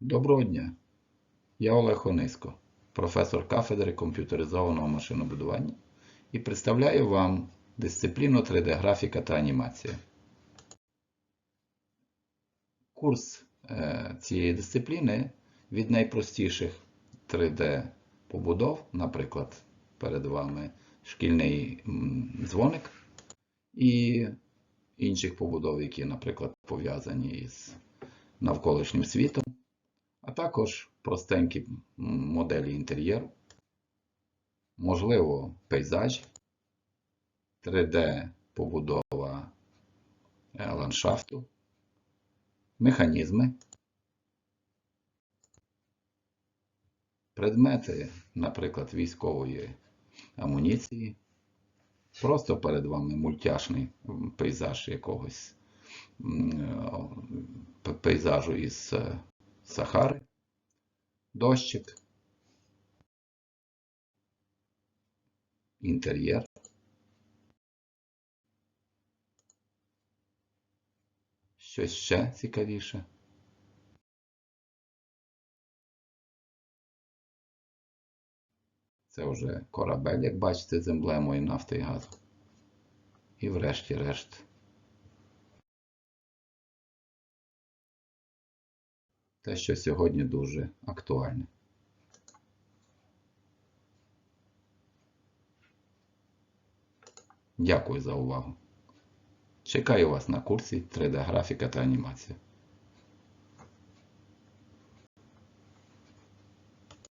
Доброго дня! Я Олег Онисько, професор кафедри комп'ютеризованого машинобудування і представляю вам дисципліну 3D-графіка та анімація. Курс е, цієї дисципліни від найпростіших 3D-побудов, наприклад, перед вами шкільний дзвоник, і інших побудов, які, наприклад, пов'язані із навколишнім світом а також простенькі моделі інтер'єру, можливо, пейзажі, 3D-побудова е, ландшафту, механізми, предмети, наприклад, військової амуніції, просто перед вами мультяшний пейзаж якогось е, пейзажу із е, Сахари, дощик, інтер'єр. Щось ще цікавіше. Це вже корабель, як бачите, з емблемою нафти і газу. І врешті-решт те, що сьогодні дуже актуальне. Дякую за увагу. Чекаю вас на курсі 3D графіка та анімація.